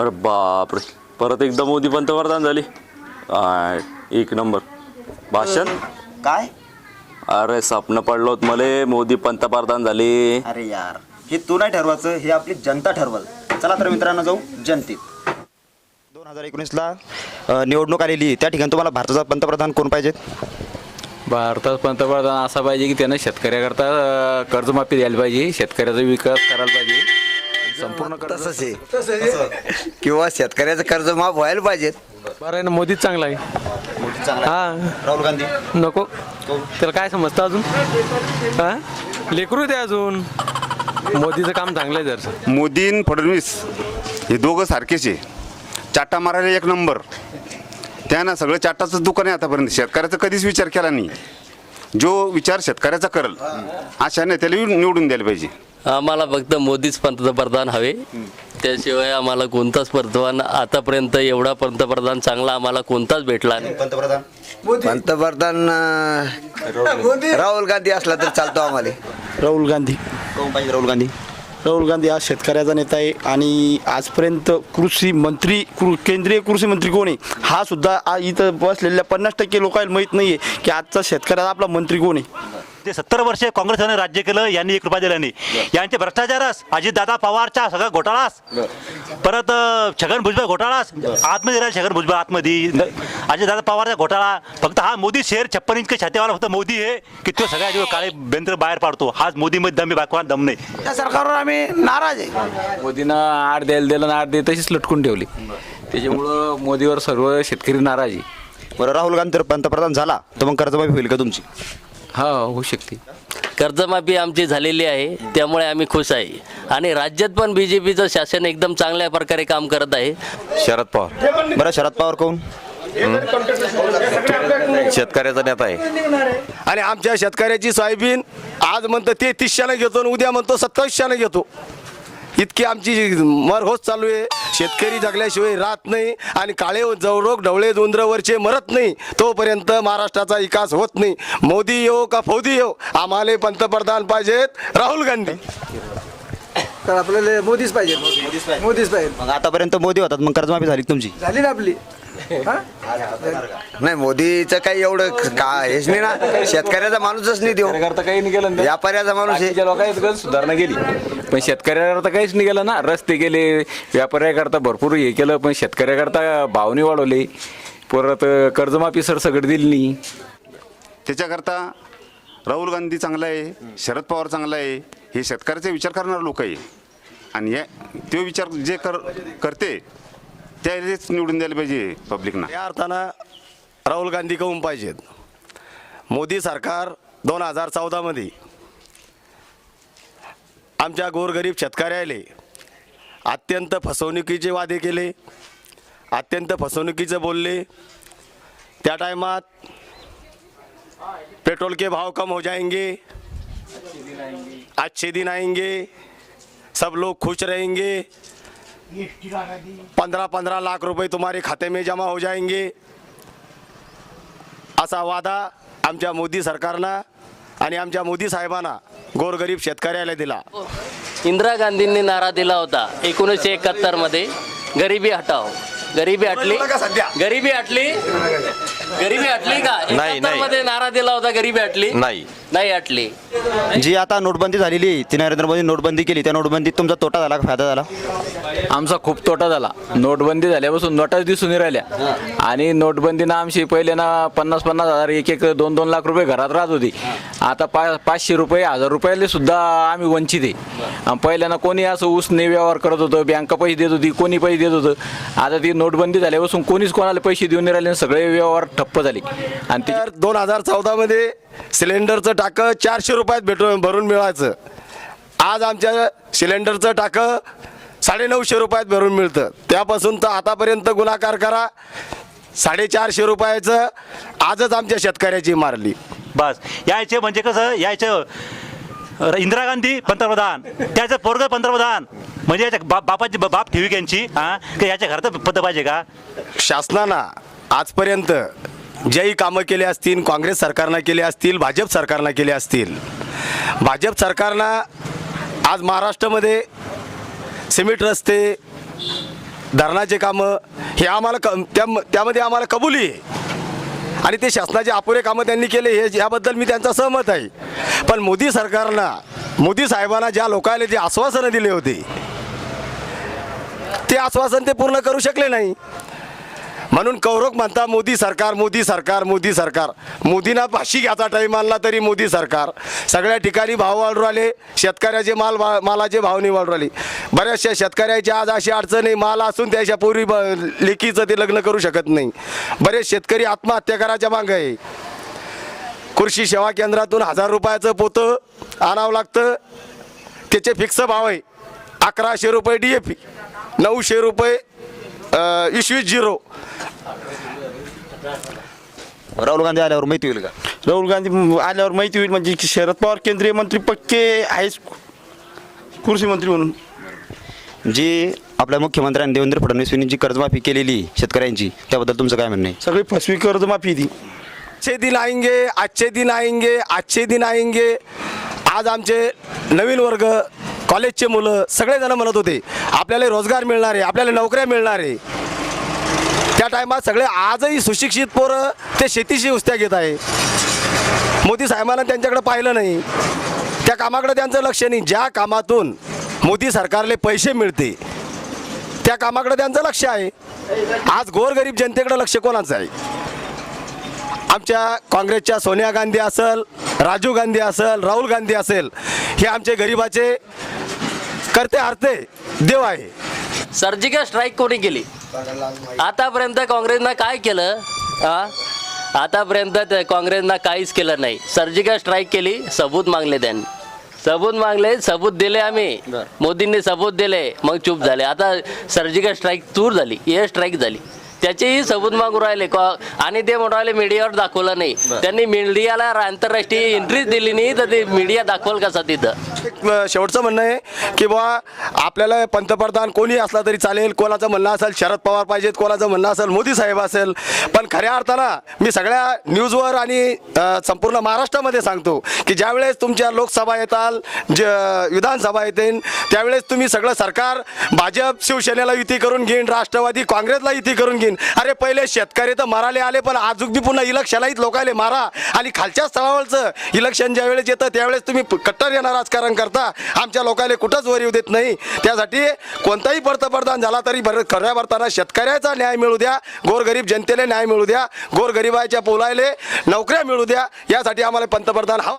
अरे बापरे. परत एकदा मोदी पंतप्रधान झाली. आय, एक नंबर. भाषण? काय? अरे स्वप्न पडलो होत मले मोदी पंतप्रधान झाले. अरे यार हे तू नाही ठरवायचं हे आपली जनता ठरवल. चला तर मित्रांनो जाऊ जनतेत. दोन हजार एकोणीसला निवडणूक आलेली. त्या ठिकाणी तुम्हाला भारताचा पंतप्रधान कोण पाहिजेत? भारतात पंतप्रधान असा पाहिजे की त्यानं शेतकऱ्याकरता अं, कर्जमाफी द्यायला पाहिजे. शेतकऱ्याचा विकास करायला पाहिजे. संपूर्ण तसंच आहे. किंवा शेतकऱ्याचं कर्ज माफ व्हायला पाहिजेत. बरं आहे ना मोदीच चांगला आहे. मोदी चांगला हा. राहुल गांधी. नको. त्याला काय समजतं अजून? हा? लेकरू ते अजून. मोदीचं काम चांगलं आहे जर मोदी आणि फडणवीस हे दोघं सारखेच आहे. चाटा मारायला एक नंबर. त्यानं सगळं चाटाचं दुकान आहे आतापर्यंत. शेतकऱ्याचा कधीच विचार केला नाही. जो विचार शेतकऱ्याचा करल अशा नेत्याला निवडून द्यायला पाहिजे. आम्हाला फक्त मोदीच पंतप्रधान हवे. त्याशिवाय आम्हाला कोणताच पंतप्रधान आतापर्यंत एवढा पंतप्रधान चांगला आम्हाला कोणताच भेटला नाही. पंतप्रधान? पंतप्रधान अं, राहुल गांधी. असला तर चालतो आम्हाला. राहुल गांधी. कोण पाहिजे राहुल गांधी? राहुल गांधी हा शेतकऱ्याचा नेता आहे आणि आजपर्यंत कृषी मंत्री कृ केंद्रीय कृषी मंत्री कोण आहे? हा सुद्धा आ- इथं बसलेल्या पन्नास टक्के लोकांना माहीत नाही आहे की आजचा शेतकऱ्याचा आपला मंत्री कोण आहे? ते सत्तर वर्षे काँग्रेसने राज्य केलं यांनी एक रुपया दिला नाही. यांचे भ्रष्टाचारच अजितदादा पवारचा सगळा घोटाळाच. परत छगन भुजबळ घोटाळाच. आतमध्ये राहील छगन भुजबळ आतमध्ये. अजितदादा पवारचा घोटाळा. फक्त हा मोदी शेअर छप्पन इंच छात्यावाला फक्त मोदी आहे की तो सगळ्या काळे बेंद्र बाहेर पाडतो. हाच मोदीमध्ये दम बायकोला दम नाही. त्या सरकारवर आम्ही नाराज आहे. मोदीनं आड द्यायला दिलं आड दे तशीच लटकून ठेवली. त्याच्यामुळं मोदीवर सर्व शेतकरी नाराज आहे. बरं राहुल गांधी जर पंतप्रधान झाला. तर मग कर्जमाफी होईल का तुमची? हा होऊ शकते. कर्जमाफी आमची झालेली आहे त्यामुळे आम्ही खुश आहे. आणि राज्यात पण बी जे पीचं शासन एकदम चांगल्या प्रकारे काम करत आहे. शरद पवार. बरं शरद पवार कोण? शेतकऱ्याचा नेता आहे. आणि आमच्या शेतकऱ्याची सोयाबीन आज म्हणतो ते तीसशेनं घेतो आणि उद्या म्हणतो सत्तावीसशेनं घेतो. इतकी आमची मर होत चालू आहे. शेतकरी जगल्याशिवाय राहत नाही आणि काळे जवरोग ढवळे दोंद्रवरचे मरत नाही. तोपर्यंत महाराष्ट्राचा विकास होत नाही. मोदी येऊ का फौदी येऊ आम्हाला पंतप्रधान पाहिजेत राहुल गांधी. तर आपल्याला मोदीच पाहिजे मोदीच पाहिजे मग आतापर्यंत मोदी होतात मग कर्जमाफी झाली का तुमची? झाली ना आपली. नाही मोदीचं काही एवढं का हेच नाही ना. शेतकऱ्याचा माणूसच नाही देऊ करता काही नाही केलं व्यापाऱ्याचा माणूस आहे. बाकीच्या लोकांनी सुधारणा केली. पण शेतकऱ्याकरता काहीच नाही केलं ना. रस्ते केले व्यापाऱ्याकरता भरपूर हे केलं पण शेतकऱ्याकरता भावनी वाढवले. परत कर्जमाफी सर सगळं दिली नाही. त्याच्याकरता राहुल गांधी चांगला आहे शरद पवार चांगला आहे हे शेतकऱ्याचा विचार करणारे लोक आहे. आणि या तो विचार जे कर करते त्यालाच निवडून द्यायला पाहिजे पब्लिकना या अर्थानं राहुल गांधी कहून पाहिजेत. मोदी सरकार दोन हजार चौदामध्ये आमच्या गोरगरीब शेतकऱ्याले अत्यंत फसवणुकीचे वादे केले अत्यंत फसवणुकीचं बोलले. त्या टायमात पेट्रोल के भाव कम हो जाएंगे अच्छे दिन आएंगे सब लोग खुश रहेंगे पंद्रह पंद्रह लाख रुपए तुम्हारे खाते में जमा हो जाएंगे। असा वादा आमच्या मोदी सरकारनं आणि आमच्या मोदी साहेबांना गोरगरीब शेतकऱ्याला दिला. इंदिरा गांधींनी नारा दिला होता एकोणीसशे एकाहत्तरमध्ये. गरिबी हटाव गरिबी हटली. गरिबी हटली. गरिबी हटली का? नाही. मध्ये नारा दिला होता गरिबी हटली. नाही. नाही हटली. जी आता नोटबंदी झालेली आहे. ती नरेंद्र मोदी नोटबंदी केली. त्या नोटबंदीत तुमचा तोटा झाला का? फायदा झाला? आमचा खूप तोटा झाला. नोटबंदी झाल्यापासून नोटाच दिसून नाही राहिल्या आणि नोटबंदीनं आमची पहिले ना पन्नास पन्नास हजार एक एक दोन दोन लाख रुपये घरात राहत होती. आता पा पाचशे रुपये हजार रुपयाले सुद्धा आम्ही वंचित आहे. आणि पहिल्यानं कोणी असं उसने व्यवहार करत होतं बँका पैसे देत होती कोणी पैसे देत होतं. आता ती नोटबंदी झाल्यापासून कोणीच कोणाला पैसे देऊन नाही राहिले आणि सगळे व्यवहार ठप्प झाले. आणि ते तर दोन हजार चौदामध्ये सिलेंडरचं टाकं चारशे रुपयात भेटून भरून मिळायचं आज आमच्या सिलेंडरचं टाकं साडेनऊशे रुपयात भरून मिळतं. त्यापासून तर आतापर्यंत गुणाकार करा. साडेचारशे रुपयाचं आजच आमच्या शेतकऱ्याची मारली. बस. यायचे म्हणजे कसं? यायचं इंदिरा गांधी पंतप्रधान त्याचं पोरग पंतप्रधान. म्हणजे याच्या बाप बापाची बाप ठेवी यांची हां? की याच्या घरात पद पाहिजे का? शासनानं आजपर्यंत ज्याही कामं केली असतील काँग्रेस सरकारनं केली असतील भाजप सरकारनं केली असतील. भाजप सरकारनं आज महाराष्ट्रामध्ये सिमेंट रस्ते धरणाचे कामं हे आम्हाला क त्या त्यामध्ये आम्हाला कबुली आहे. आणि ते शासनाचे अपुरे कामं त्यांनी केले हे याबद्दल मी त्यांचा सहमत आहे. पण मोदी सरकारनं मोदी साहेबांना ज्या लोकांना जे आश्वासनं दिले होते ते आश्वासन ते पूर्ण करू शकले नाही. म्हणून कौरव म्हणता मोदी सरकार मोदी सरकार मोदी सरकार. मोदींना फाशी घ्यायचा टाईम आणला तरी मोदी सरकार. सगळ्या ठिकाणी भाव वाढू राहिले शेतकऱ्याचे माल मालाचे भाव नाही वाढू राहिले. बऱ्याचशा शेतकऱ्याची आज अशी अडचण आहे माल असून त्याच्या पूर्वी ब लेकीचं ते लग्न करू शकत नाही. बरेच शेतकरी आत्महत्या करायच्या मागं आहे. कृषी सेवा केंद्रातून हजार रुपयाचं पोतं आणावं लागतं. त्याचे फिक्स भाव आहे. अकराशे रुपये डी ए पी नऊशे रुपये इशवी झिरो राहुल गांधी आल्यावर माहिती होईल का? राहुल गांधी आल्यावर माहिती होईल म्हणजे की शरद पवार केंद्रीय मंत्री पक्के आहेच कृषी मंत्री म्हणून. जी आपल्या मुख्यमंत्र्यांनी देवेंद्र फडणवीस यांनी जी कर्जमाफी केलेली शेतकऱ्यांची त्याबद्दल तुमचं काय म्हणणं आहे? सगळी फसवी कर्जमाफी दी अच्छे दिन आएंगे अच्छे दिन आएंगे अच्छे दिन आएंगे. आज आमचे नवीन वर्ग कॉलेजचे मुलं सगळेजण म्हणत होते आपल्याला रोजगार मिळणार आहे आपल्याला नोकऱ्या मिळणार आहे. त्या टायमात सगळे आजही सुशिक्षित पोरं ते शेतीशी उस्त्या घेत आहे. मोदी साहेबांना त्यांच्याकडे पाहिलं नाही. त्या कामाकडे त्यांचं लक्ष नाही. ज्या कामातून मोदी सरकारले पैसे मिळते त्या कामाकडे त्यांचं लक्ष आहे. आज गोरगरीब जनतेकडे लक्ष कोणाचं आहे? आमच्या काँग्रेसच्या सोनिया गांधी असेल राजीव गांधी असेल राहुल गांधी असेल हे आमचे गरिबाचे करते हरते देव आहे. सर्जिकल स्ट्राईक कोणी केली? आतापर्यंत काँग्रेसनं काय केलं? हा आतापर्यंत काँग्रेसनं काहीच केलं नाही. सर्जिकल स्ट्राईक केली सबूत मागले त्यांनी. सबूत मागले सबूत दिले आम्ही. मोदींनी सबूत दिले मग चूप झाले. आता सर्जिकल स्ट्राईक तूर झाली एअर स्ट्राईक झाली. त्याचेही सबूत मागू राहिले. का- आणि ते म्हणून राहिले मीडियावर दाखवलं नाही. त्यांनी मीडियाला आंतरराष्ट्रीय एंट्रीच दिली नाही तर ते मीडिया दाखवल कसा तिथं? शेवटचं म्हणणं आहे की बा आपल्याला पंतप्रधान कोणी असला तरी चालेल कोणाचं म्हणणं असेल शरद पवार पाहिजेत कोणाचं म्हणणं असेल मोदी साहेब असेल. पण खऱ्या अर्थानं मी सगळ्या न्यूजवर आणि संपूर्ण महाराष्ट्रामध्ये सांगतो की ज्यावेळेस तुमच्या लोकसभा येताल ज विधानसभा येतील त्यावेळेस तुम्ही सगळं सरकार भाजप शिवसेनेला युती करून घेईन राष्ट्रवादी काँग्रेसला युती करून घेईन. अरे पहिले शेतकरी तर मराले आले पण आजूक बी पुन्हा इलेक्शनलाही लोकायले मारा. आणि खालच्या स्थळावरचं इलेक्शन ज्या वेळेस येतं त्यावेळेस तुम्ही कट्टर येणार राजकारण करता. आमच्या लोकायले कुठंच वर येऊ देत नाही. त्यासाठी कोणताही पंतप्रधान झाला तरी भर खऱ्या भरताना शेतकऱ्याचा न्याय मिळू द्या. गोरगरीब जनतेला न्याय मिळू द्या. गोरगरिबाच्या पोलायले नोकऱ्या मिळू द्या. यासाठी आम्हाला पंतप्रधान हवा